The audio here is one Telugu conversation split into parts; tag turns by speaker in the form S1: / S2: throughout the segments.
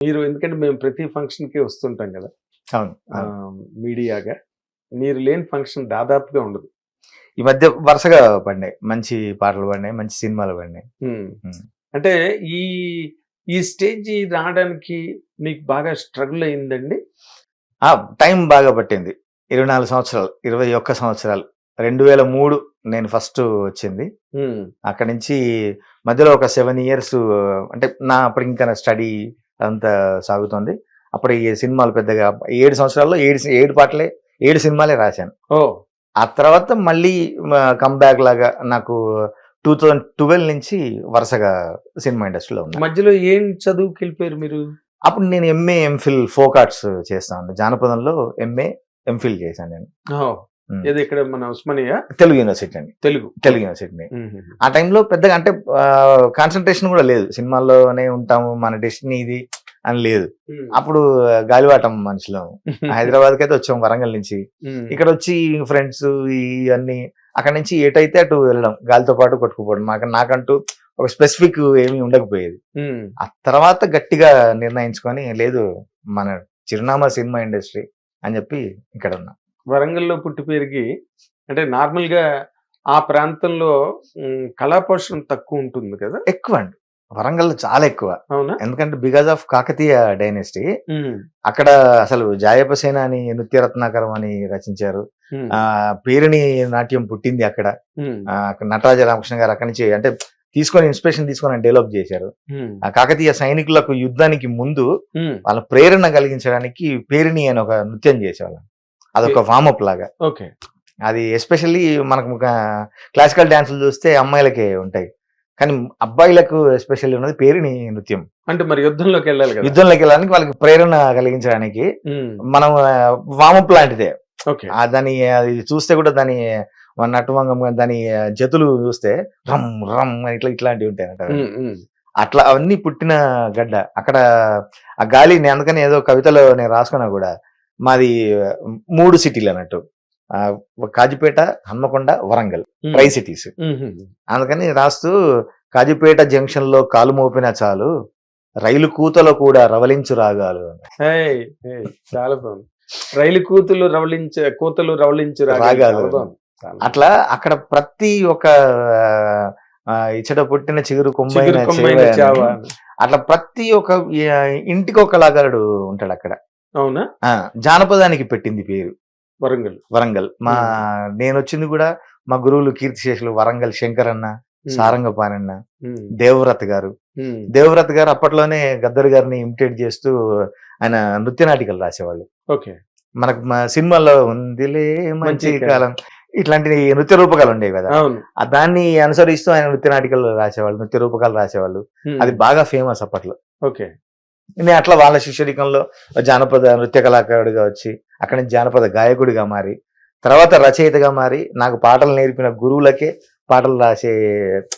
S1: మీరు ఎందుకంటే మేము ప్రతి ఫంక్షన్కి వస్తుంటాం కదా.
S2: అవును.
S1: మీడియాగా. మీరు లేని ఫంక్షన్ దాదాపుగా ఉండదు.
S2: ఈ మధ్య వరుసగా పడినాయి. మంచి పాటలు పడినాయి మంచి సినిమాలు పడినాయి.
S1: అంటే ఈ ఈ స్టేజ్ రావడానికి మీకు బాగా స్ట్రగుల్ అయిందండి?
S2: ఆ టైం బాగా పట్టింది. ఇరవై నాలుగు సంవత్సరాలు ఇరవై ఒక్క సంవత్సరాలు. రెండు వేల మూడు నేను ఫస్ట్ వచ్చింది. అక్కడి నుంచి మధ్యలో ఒక సెవెన్ ఇయర్స్ అంటే నా అప్పుడు ఇంకా స్టడీ అంతా సాగుతుంది. అప్పుడు ఈ సినిమాలు పెద్దగా ఏడు సంవత్సరాల్లో ఏడు ఏడు పాటలే ఏడు సినిమాలే రాశాను.
S1: ఓ!
S2: ఆ తర్వాత మళ్ళీ కమ్బ్యాక్ లాగా నాకు టూ థౌజండ్ ట్వెల్వ్ నుంచి వరుసగా సినిమా ఇండస్ట్రీలో ఉన్నా.
S1: మధ్యలో ఏం చదువుకి వెళ్ళిపోయారు మీరు?
S2: అప్పుడు నేను ఎంఏ ఎంఫిల్ ఫోక్ ఆర్ట్స్ చేస్తాను. జానపదంలో ఎంఏ ఎంఫిల్ చేశాను నేను.
S1: ఏది ఇక్కడ మన ఉస్మానియా?
S2: తెలుగు యూనివర్సిటీ అండి.
S1: తెలుగు.
S2: తెలుగు యూనివర్సిటీ. ఆ టైంలో పెద్దగా అంటే కాన్సన్ట్రేషన్ కూడా లేదు. సినిమాల్లోనే ఉంటాము మన డెస్టినీ ఇది. అని లేదు. అప్పుడు గాలివాటం మనుషులం. హైదరాబాద్కి అయితే వచ్చాం వరంగల్ నుంచి. ఇక్కడ వచ్చి ఫ్రెండ్స్ ఇవన్నీ అక్కడ నుంచి ఎటైతే అటు వెళ్ళడం గాలితో పాటు కొట్టుకుపోవడం మాకు నాకంటూ ఒక స్పెసిఫిక్ ఏమీ ఉండకపోయేది. ఆ తర్వాత గట్టిగా నిర్ణయించుకొని లేదు మన చిరునామా సినిమా ఇండస్ట్రీ అని చెప్పి ఇక్కడ ఉన్నా.
S1: వరంగల్లో పుట్టి పెరిగి అంటే నార్మల్గా ఆ ప్రాంతంలో ఉమ్, కళా పోషణ తక్కువ ఉంటుంది కదా?
S2: ఎక్కువ అండి వరంగల్ చాలా ఎక్కువ. ఎందుకంటే బికాజ్ ఆఫ్ కాకతీయ డైనెస్టీ. అక్కడ అసలు జాయపసేన అని నృత్యరత్నాకరం అని రచించారు. ఆ పేరుని నాట్యం పుట్టింది అక్కడ. నటరాజ రామకృష్ణ గారు అక్కడి నుంచి అంటే తీసుకొని ఇన్స్పిరేషన్ తీసుకొని డెవలప్ చేశారు. ఆ కాకతీయ సైనికులకు యుద్ధానికి ముందు. వాళ్ళ ప్రేరణ కలిగించడానికి పేరుని అని ఒక నృత్యం చేసేవాళ్ళం. అదొక వామప్ లాగా.
S1: ఓకే.
S2: అది ఎస్పెషల్లీ మనకు క్లాసికల్ డాన్సులు చూస్తే అమ్మాయిలకే ఉంటాయి. కానీ అబ్బాయిలకు ఎస్పెషల్లీ ఉన్నది పేరుని నృత్యం
S1: అంటే మరి యుద్ధంలోకి వెళ్ళాలి కదా
S2: యుద్ధంలోకి వెళ్ళడానికి వాళ్ళకి ప్రేరణ కలిగించడానికి. మనం వామప్ లాంటిదే దాని అది చూస్తే కూడా దాని నటువంగం దాని జతులు చూస్తే రమ్ రమ్ అని ఇట్లా ఇట్లాంటివి ఉంటాయి అంట
S1: ఉమ్. ఉమ్.
S2: అట్లా అవన్నీ పుట్టిన గడ్డ అక్కడ ఆ గాలి నేను అందుకని ఏదో కవితలో నేను రాసుకున్నా కూడా మాది మూడు సిటీలు అన్నట్టు కాజీపేట హన్మకొండ వరంగల్. Tri cities. అందుకని రాస్తూ కాజీపేట జంక్షన్లో కాలు మోపిన చాలు రైలు కూతలో కూడా రవలించు రాగాలు
S1: చాలా బాగుంది రైలు కూతులు రవళించే కూతలు రవళించు రాగాలు.
S2: అట్లా అక్కడ ప్రతి ఒక్క ఆ, ఇచ్చట పుట్టిన చిగురు కొమ్మైన. అట్లా ప్రతి ఒక్క ఆ, ఇంటికి ఒక లాగాడు ఉంటాడు అక్కడ
S1: అవునా
S2: జానపదానికి పెట్టింది పేరు
S1: వరంగల్.
S2: వరంగల్. మా నేను వచ్చింది కూడా మా గురువులు కీర్తిశేషులు వరంగల్ శంకర్ అన్న. సారంగపానన్న. దేవవ్రత్ గారు. దేవవ్రత్ గారు అప్పట్లోనే గద్దర్ గారిని ఇమిటేట్ చేస్తూ ఆయన నృత్య నాటికలు రాసేవాళ్ళు.
S1: ఓకే.
S2: మనకు మా సినిమాల్లో ఉందిలే మంచి కాలం. ఇట్లాంటి నృత్య రూపకాలు ఉండేవి కదా. దాన్ని అనుసరిస్తూ ఆయన నృత్య నాటికలు రాసేవాళ్ళు నృత్య రూపకాలు రాసేవాళ్ళు. అది బాగా ఫేమస్ అప్పట్లో.
S1: ఓకే.
S2: నేను అట్లా వాళ్ళ శిష్యరికంలో జానపద నృత్య కళాకారుడిగా వచ్చి అక్కడి నుంచి జానపద గాయకుడిగా మారి తర్వాత రచయితగా మారి నాకు పాటలు నేర్పిన గురువులకే పాటలు రాసే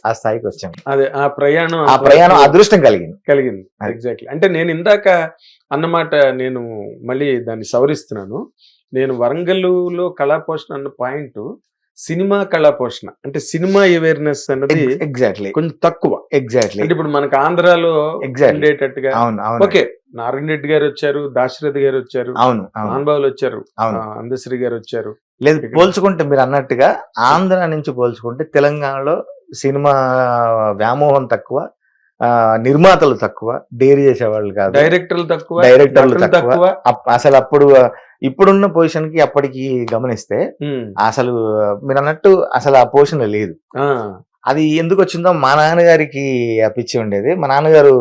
S2: ఆ స్థాయికి వచ్చాం
S1: అదే ఆ ప్రయాణం
S2: ఆ ప్రయాణం అదృష్టం కలిగింది.
S1: కలిగింది. ఎగ్జాక్ట్లీ అంటే నేను ఇందాక అన్నమాట నేను మళ్ళీ దాన్ని సవరిస్తున్నాను. నేను వరంగల్లో కళా పోషణ అన్న పాయింట్ సినిమా కళా పోషణ. అంటే సినిమా అవేర్నెస్ అన్నది
S2: ఎగ్జాక్ట్లీ
S1: కొంచెం తక్కువ.
S2: ఎగ్జాక్ట్లీ
S1: అంటే ఇప్పుడు మనకు ఆంధ్రాలో. ఉండేటట్టుగా
S2: అవును అవును.
S1: ఓకే నారాయణ రెడ్డి గారు వచ్చారు దాశరథి గారు వచ్చారు
S2: అవును
S1: మహానుభావులు వచ్చారు అందశ్రీ గారు వచ్చారు.
S2: లేదు పోల్చుకుంటే మీరు అన్నట్టుగా ఆంధ్ర నుంచి పోల్చుకుంటే తెలంగాణలో సినిమా వ్యామోహం తక్కువ నిర్మాతలు తక్కువ డేరీ చేసేవాళ్ళు కాదు.
S1: డైరెక్టర్లు తక్కువ
S2: డైరెక్టర్లు తక్కువ. అసలు అప్పుడు ఇప్పుడున్న పొజిషన్కి అప్పటికి గమనిస్తే అసలు మీరు అన్నట్టు అసలు ఆ పొజిషన్ లేదు. అది ఎందుకు వచ్చిందో మా నాన్నగారికి ఆ పిచ్చి ఉండేది. మా నాన్నగారు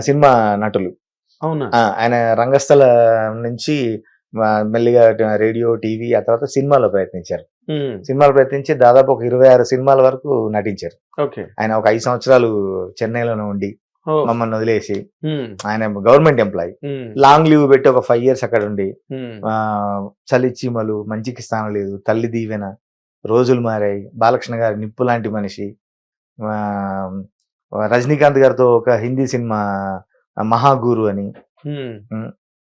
S2: సినిమా నటులు.
S1: అవునా?
S2: ఆయన రంగస్థల నుంచి మెల్లిగా రేడియో టీవీ ఆ తర్వాత సినిమాలో ప్రయత్నించారు. సినిమాలు ప్రయత్నించి దాదాపు ఒక ఇరవై ఆరు సినిమాల వరకు నటించారు. ఆయన ఒక ఐదు సంవత్సరాలు చెన్నైలోనే ఉండి
S1: ఓ,
S2: మమ్మల్ని వదిలేసి
S1: ఉమ్,
S2: ఆయన గవర్నమెంట్ ఎంప్లాయీ. లాంగ్ లీవ్ పెట్టి ఒక ఫైవ్ ఇయర్స్ అక్కడ ఉండి చలి చీమలు మంచికి స్థానం లేదు తల్లి దీవెన రోజులు మారాయి బాలకృష్ణ గారి నిప్పు లాంటి మనిషి రజనీకాంత్ గారితో ఒక హిందీ సినిమా మహాగురు అని.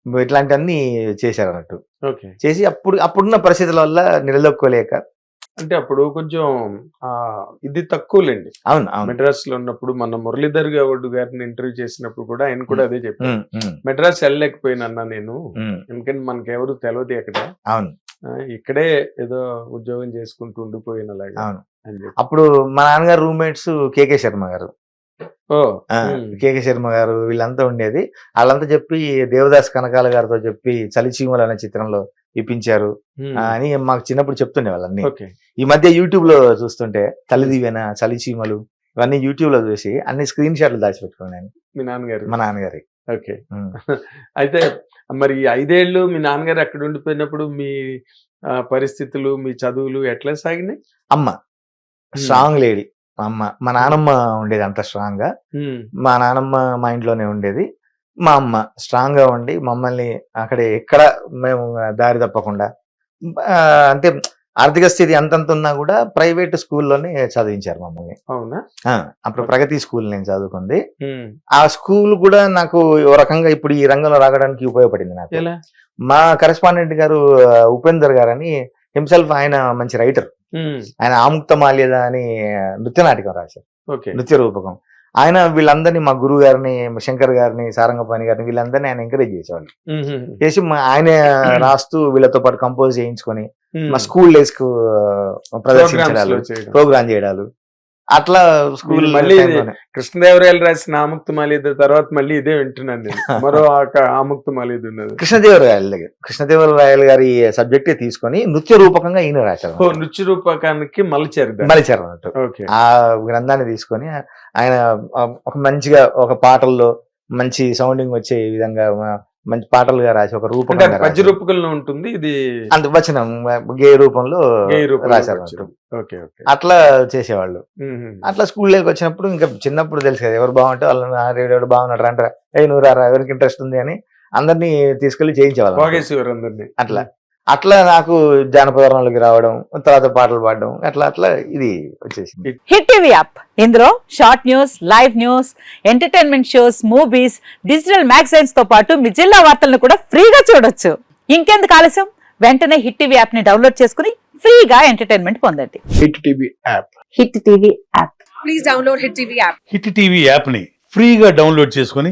S2: ఇట్లాంటివన్నీ చేశారు అన్నట్టు
S1: ఓకే.
S2: చేసి అప్పుడు అప్పుడున్న పరిస్థితుల వల్ల నిలదొక్కోలేక
S1: అంటే అప్పుడు కొంచెం ఆ ఇది తక్కువలేండి.
S2: అవును అవును.
S1: మెడ్రాస్లో ఉన్నప్పుడు మన మురళీధర్ గౌడ్ గారిని ఇంటర్వ్యూ చేసినప్పుడు కూడా ఆయన కూడా అదే చెప్పారు. మెడ్రాస్ వెళ్ళలేకపోయినా నేను. ఎందుకంటే మనకి ఎవరు తెలియదు అక్కడ
S2: అవును
S1: ఇక్కడే ఏదో ఉద్యోగం చేసుకుంటూ ఉండిపోయినలాగా
S2: అవును.
S1: అని చెప్పి.
S2: అప్పుడు మా నాన్నగారు రూమ్మేట్స్ కేకే శర్మ గారు. కేకే శర్మ గారు వీళ్ళంతా ఉండేది. వాళ్ళంతా చెప్పి దేవదాస్ కనకాల గారితో చెప్పి చలిచీమలు అనే చిత్రంలో ఇప్పించారు. అని మాకు చిన్నప్పుడు చెప్తుండే వాళ్ళన్ని. ఈ మధ్య యూట్యూబ్లో చూస్తుంటే తల్లిదివేన చలిచీమలు ఇవన్నీ యూట్యూబ్లో చూసి అన్ని స్క్రీన్ షాట్లు దాచిపెట్టుకున్నాను
S1: మీ నాన్నగారు?
S2: మా నాన్నగారి.
S1: ఓకే. అయితే మరి ఈ ఐదేళ్ళు మీ నాన్నగారు అక్కడ ఉండిపోయినప్పుడు మీ పరిస్థితులు మీ చదువులు ఎట్లా సాగినాయి?
S2: అమ్మ. Strong lady. మా అమ్మ మా నానమ్మ ఉండేది అంత
S1: స్ట్రాంగ్గా.
S2: మా నానమ్మ మా ఇంట్లోనే ఉండేది. మా అమ్మ స్ట్రాంగ్గా ఉండి మమ్మల్ని అక్కడ ఎక్కడ మేము దారి తప్పకుండా అంటే ఆర్థిక స్థితి అంతంత ఉన్నా కూడా ప్రైవేట్ స్కూల్లోనే చదివించారు మమ్మల్ని.
S1: అవునా?
S2: అప్పుడు ప్రగతి స్కూల్ నేను చదువుకుంది. ఆ స్కూల్ కూడా నాకు ఓ రకంగా ఇప్పుడు ఈ రంగంలో రావడానికి ఉపయోగపడింది నాకు. మా కరెస్పాండెంట్ గారు ఉపేందర్ గారు అని హిమ్సెల్ఫ్ ఆయన మంచి రైటర్ ఆయన ఆముక్త మాల్యద అని నృత్య నాటకం రాశారు నృత్య రూపకం. ఆయన వీళ్ళందరినీ మా గురువు గారిని శంకర్ గారిని సారంగపాణి గారిని వీళ్ళందరినీ ఆయన ఎంకరేజ్ చేసేవాళ్ళు. చేసి ఆయన రాస్తూ వీళ్ళతో పాటు కంపోజ్ చేయించుకొని. మా స్కూల్
S1: డేస్కు
S2: ప్రదర్శించడాలు. ప్రోగ్రామ్ చేయడాలు అట్లా స్కూల్
S1: మళ్ళీ కృష్ణదేవరాయలు రాసిన ఆముక్త మాలిద తర్వాత మళ్ళీ ఇదే వింటున్నాను నేను. మరో ఆక- ఆముక్త మాలిద ఉన్నది.
S2: కృష్ణదేవరాయల దగ్గర. కృష్ణదేవరాయల గారి సబ్జెక్టే తీసుకొని నృత్య రూపకంగా ఈయన రాశారు.
S1: నృత్య రూపకానికి మలిచారు.
S2: మలిచారు అన్నట్టు.
S1: ఓకే.
S2: ఆ గ్రంథాన్ని తీసుకొని ఆయన ఒక మంచిగా ఒక పాటల్లో మంచి సౌండింగ్ వచ్చే విధంగా మంచి పాటలుగా రాసి ఒక
S1: అది పద్య. రూపకంలో ఉంటుంది ఇది
S2: అంత వచనం గే రూపంలో రాశారు అట్లా చేసేవాళ్ళు. అట్లా స్కూల్లోకి వచ్చినప్పుడు ఇంకా చిన్నప్పుడు తెలుసు కదా ఎవరు బాగుంటే వాళ్ళని "ఆ, రేడు ఎవడు బాగున్నాడు అంటారా ఏ నువ్వు రారా ఎవరికి ఇంట్రెస్ట్ ఉంది అని అందరినీ తీసుకెళ్ళి చేయించేవాళ్ళు. అట్లా. అట్లా నాకు జానపద రంగంలోకి రావడం తర్వాత పాటలు పాడడం అట్లా అట్లా ఇది వచ్చేసింది.
S3: హిట్ టీవీ యాప్ ఇందులో short news live news entertainment shows movies digital మ్యాగజైన్స్తో పాటు మీ జిల్లా వార్తలను కూడా ఫ్రీగా చూడొచ్చు. ఇంకెందుకు ఆలస్యం? వెంటనే హిట్ టీవీ యాప్ని డౌన్లోడ్ చేసుకుని ఫ్రీగా ఎంటర్టైన్మెంట్ పొందండి.
S4: Hit TV app
S3: Hit TV app
S5: please download Hit TV app.
S6: Hit TV యాప్ని ఫ్రీగా డౌన్లోడ్ చేసుకొని